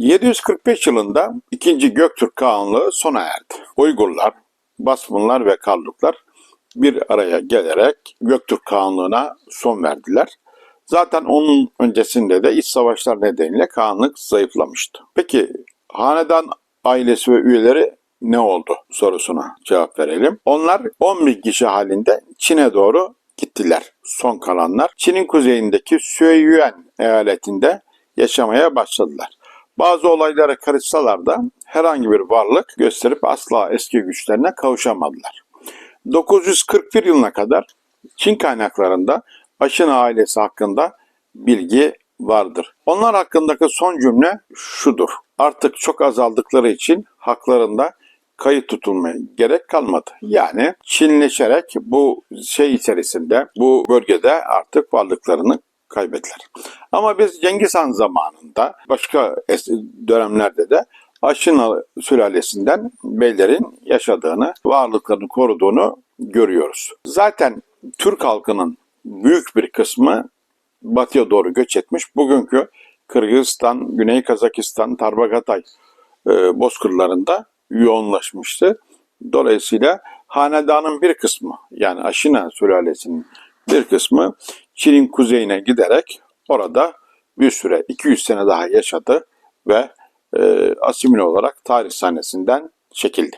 745 yılında 2. Göktürk Kağanlığı sona erdi. Uygurlar, Basmanlar ve Karluklar bir araya gelerek Göktürk Kağanlığı'na son verdiler. Zaten onun öncesinde de iç savaşlar nedeniyle Kağanlık zayıflamıştı. Peki hanedan ailesi ve üyeleri ne oldu sorusuna cevap verelim. Onlar 11 kişi halinde Çin'e doğru gittiler. Son kalanlar Çin'in kuzeyindeki Süeyyuan eyaletinde yaşamaya başladılar. Bazı olaylara karışsalar da herhangi bir varlık gösterip asla eski güçlerine kavuşamadılar. 941 yılına kadar Çin kaynaklarında Aşın ailesi hakkında bilgi vardır. Onlar hakkındaki son cümle şudur. Artık çok azaldıkları için haklarında kayıt tutulmaya gerek kalmadı. Yani Çinleşerek bu şey içerisinde bu bölgede artık varlıklarını kaybettiler. Ama biz Cengiz Han zamanında başka dönemlerde de Aşın sülalesinden beylerin yaşadığını, varlıklarını koruduğunu görüyoruz. Zaten Türk halkının büyük bir kısmı batıya doğru göç etmiş. Bugünkü Kırgızistan, Güney Kazakistan, Tarbagatay e, bozkırlarında yoğunlaşmıştı. Dolayısıyla hanedanın bir kısmı yani Aşina sülalesinin bir kısmı Çin'in kuzeyine giderek orada bir süre 200 sene daha yaşadı ve e, asimile olarak tarih sahnesinden çekildi.